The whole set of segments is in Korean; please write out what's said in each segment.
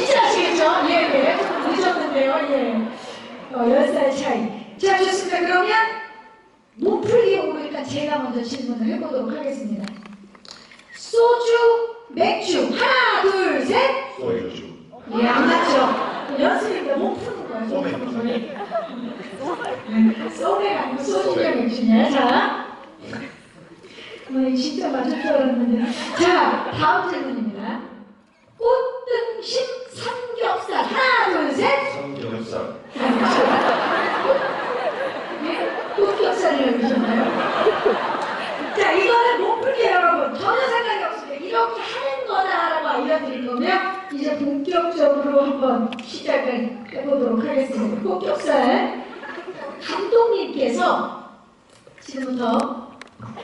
진실하시겠죠? 예, 예. 늦었는데요, 예. 어, 10살 차이. 자, 좋습니다. 그러면 몸풀기 오니까 제가 먼저 질문을 해보도록 하겠습니다. 소주, 맥주, 하나, 둘, 셋. 소주. 예, 안 맞죠? 연습입니다. 몸 푸는 거예요. 몸 소맥. 소맥 아니고 소주냐 맥주냐. 자. 뭐 진짜 맞을 줄 알았는데. 자, 다음 질문입니다. 꽃등심 삼겹살. 하나, 둘, 셋. 삼겹살. 예? 꽃겹살이라고 그러셨나요? 자, 이거는 몸풀기 여러분. 전혀 상관 이. 이렇게 하는 거다라고 알려드릴 거면 이제 본격적으로 한번 시작을 해보도록 하겠습니다. 꽃겹살. 감독님께서 지금부터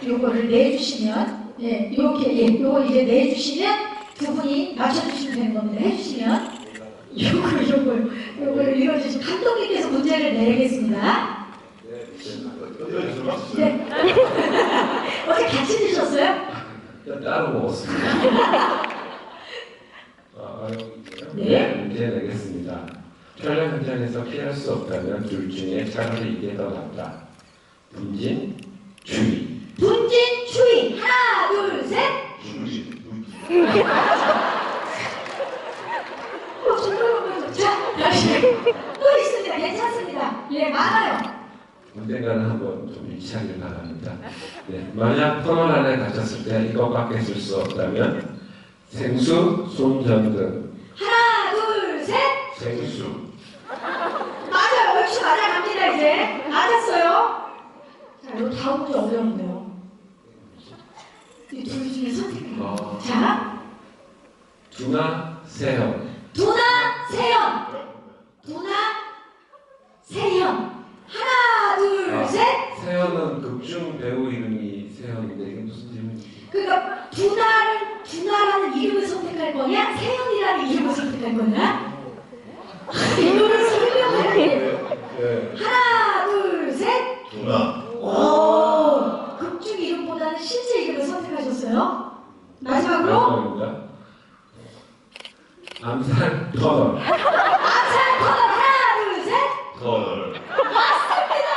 요거를 내주시면, 예, 이렇게, 예, 요거 이제 내주시면 두 분이 맞춰주시면 되는 겁니다. 해주시면. 요거, 요거, 요거를 읽어주시면 감독님께서 문제를 내겠습니다. 어디서 봤어요? 네. 어제 같이 드셨어요? 따로 먹었습니다. 아, 네. 문제 내겠습니다. 촬영 현장에서 피할 수 없다면 둘 중에 차라리 이게 더 낫다. 분진, 주의. 분진 추위 하나 둘 셋. 어, 정말 자 다시 또 있습니다. 괜찮습니다. 예 많아요. 언젠가는 한번 좀 일치하길 바랍니다. 네. 만약 터널 안에 갇혔을 때 이것밖에 쓸수 없다면 생수, 손전등, 하나 둘 셋. 생수. 맞아요. 옳지 맞아 갑니다 이제 맞았어요. 자 이거 다음 문제 어려운데요. 이둘 중에 선택해요. 어, 자 두나, 세형. 하나 둘 아. 셋. 극중 배우 이름이 세현인데 이게 무슨 질문이지? 그러니까 두나를 두나라는 이름을 선택할 거냐 세연이라는 이름을 선택할 거냐 이거를 설명해 네. 하나 둘 셋 누나. 오 극중 이름보다는 실제 이름을 선택하셨어요 마지막으로 마지막입니다. 암살 터널. 암살 터널 하나 둘셋 터널. 맞습니다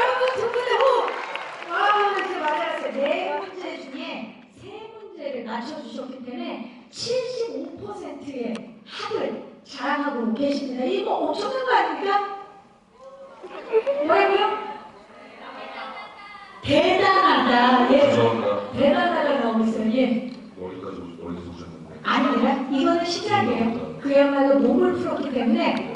여러분 두 분의 호와 이제 맞았어요 네 문제 중에 세 맞춰주셨기 때문에 75%의 합을 자랑하고 계십니다 이거 엄청난 거 아닙니까? 뭐라고요? 대단하다 예. 대단하다 나오고 있어요 예 머리까지 멀리서 오셨는데. 아닙니다 이거는 시작이에요 그야말로 몸을 풀었기 때문에